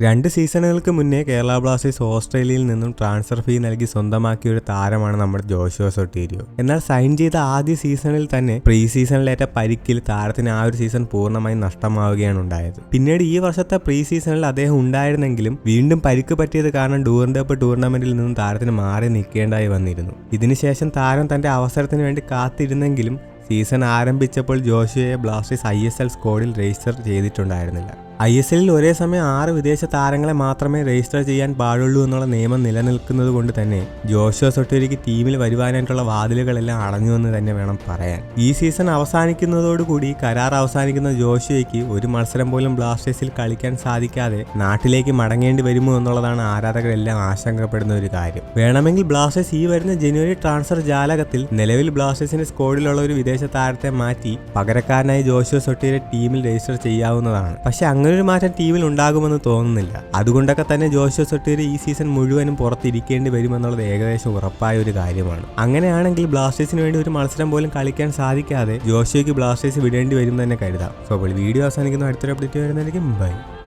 രണ്ട് സീസണുകൾക്ക് മുന്നേ കേരള ബ്ലാസ്റ്റേഴ്സ് ഓസ്ട്രേലിയയിൽ നിന്നും ട്രാൻസ്ഫർ ഫീ നൽകി സ്വന്തമാക്കിയ ഒരു താരമാണ് നമ്മുടെ ജോഷുവ സൊട്ടീരിയോ. എന്നാൽ സൈൻ ചെയ്ത ആദ്യ സീസണിൽ തന്നെ പ്രീ സീസണിലേറ്റ പരിക്കിൽ താരത്തിന് ആ ഒരു സീസൺ പൂർണമായും നഷ്ടമാവുകയാണ് ഉണ്ടായത്. പിന്നീട് ഈ വർഷത്തെ പ്രീ സീസണിൽ അദ്ദേഹം ഉണ്ടായിരുന്നെങ്കിലും വീണ്ടും പരിക്ക് പറ്റിയത് കാരണം ഡൂറിൻഡപ്പ് ടൂർണമെന്റിൽ നിന്നും താരത്തിന് മാറി നിൽക്കേണ്ടായി വന്നിരുന്നു. ഇതിനുശേഷം താരം തന്റെ അവസരത്തിന് വേണ്ടി കാത്തിരുന്നെങ്കിലും സീസൺ ആരംഭിച്ചപ്പോൾ ജോഷുവയെ ബ്ലാസ്റ്റേഴ്സ് ഐ എസ് എൽ സ്കോഡിൽ രജിസ്റ്റർ ചെയ്തിട്ടുണ്ടായിരുന്നില്ല. ഐ എസ് എല്ലിൽ ഒരേ സമയം ആറ് വിദേശ താരങ്ങളെ മാത്രമേ രജിസ്റ്റർ ചെയ്യാൻ പാടുള്ളൂ എന്നുള്ള നിയമം നിലനിൽക്കുന്നത് കൊണ്ട് തന്നെ ജോഷോ സൊട്ടേരിക്ക് ടീമിൽ വരുവാനായിട്ടുള്ള വാതിലുകളെല്ലാം അടഞ്ഞു എന്ന് തന്നെ വേണം പറയാൻ. ഈ സീസൺ അവസാനിക്കുന്നതോടുകൂടി കരാർ അവസാനിക്കുന്ന ജോഷോയ്ക്ക് ഒരു മത്സരം പോലും ബ്ലാസ്റ്റേഴ്സിൽ കളിക്കാൻ സാധിക്കാതെ നാട്ടിലേക്ക് മടങ്ങേണ്ടി വരുമോ എന്നുള്ളതാണ് ആരാധകരെല്ലാം ആശങ്കപ്പെടുന്ന ഒരു കാര്യം. വേണമെങ്കിൽ ബ്ലാസ്റ്റേഴ്സ് ഈ വരുന്ന ജനുവരി ട്രാൻസ്ഫർ ജാലകത്തിൽ നിലവിൽ ബ്ലാസ്റ്റേഴ്സിന്റെ സ്കോഡിലുള്ള ഒരു വിദേശ താരത്തെ മാറ്റി പകരക്കാരനായി ജോഷോ സൊട്ടേരെ ടീമിൽ രജിസ്റ്റർ ചെയ്യാവുന്നതാണ്. പക്ഷെ അങ്ങനൊരു മാറ്റം ടീമിൽ ഉണ്ടാകുമെന്ന് തോന്നുന്നില്ല. അതുകൊണ്ടൊക്കെ തന്നെ ജോഷുവ സൊട്ടീര് ഈ സീസൺ മുഴുവനും പുറത്തിരിക്കേണ്ടി വരുമെന്നുള്ളത് ഏകദേശം ഉറപ്പായ ഒരു കാര്യമാണ്. അങ്ങനെയാണെങ്കിൽ ബ്ലാസ്റ്റേഴ്സിന് വേണ്ടി ഒരു മത്സരം പോലും കളിക്കാൻ സാധിക്കാതെ ജോഷുവയ്ക്ക് ബ്ലാസ്റ്റേഴ്സ് വിടേണ്ടി വരും തന്നെ കരുതാം. സോ അപ്പോൾ വീഡിയോ അവസാനിക്കുന്ന. അടുത്തൊരു അപ്ഡേറ്റ് വരുന്നതായിരിക്കും. ബൈ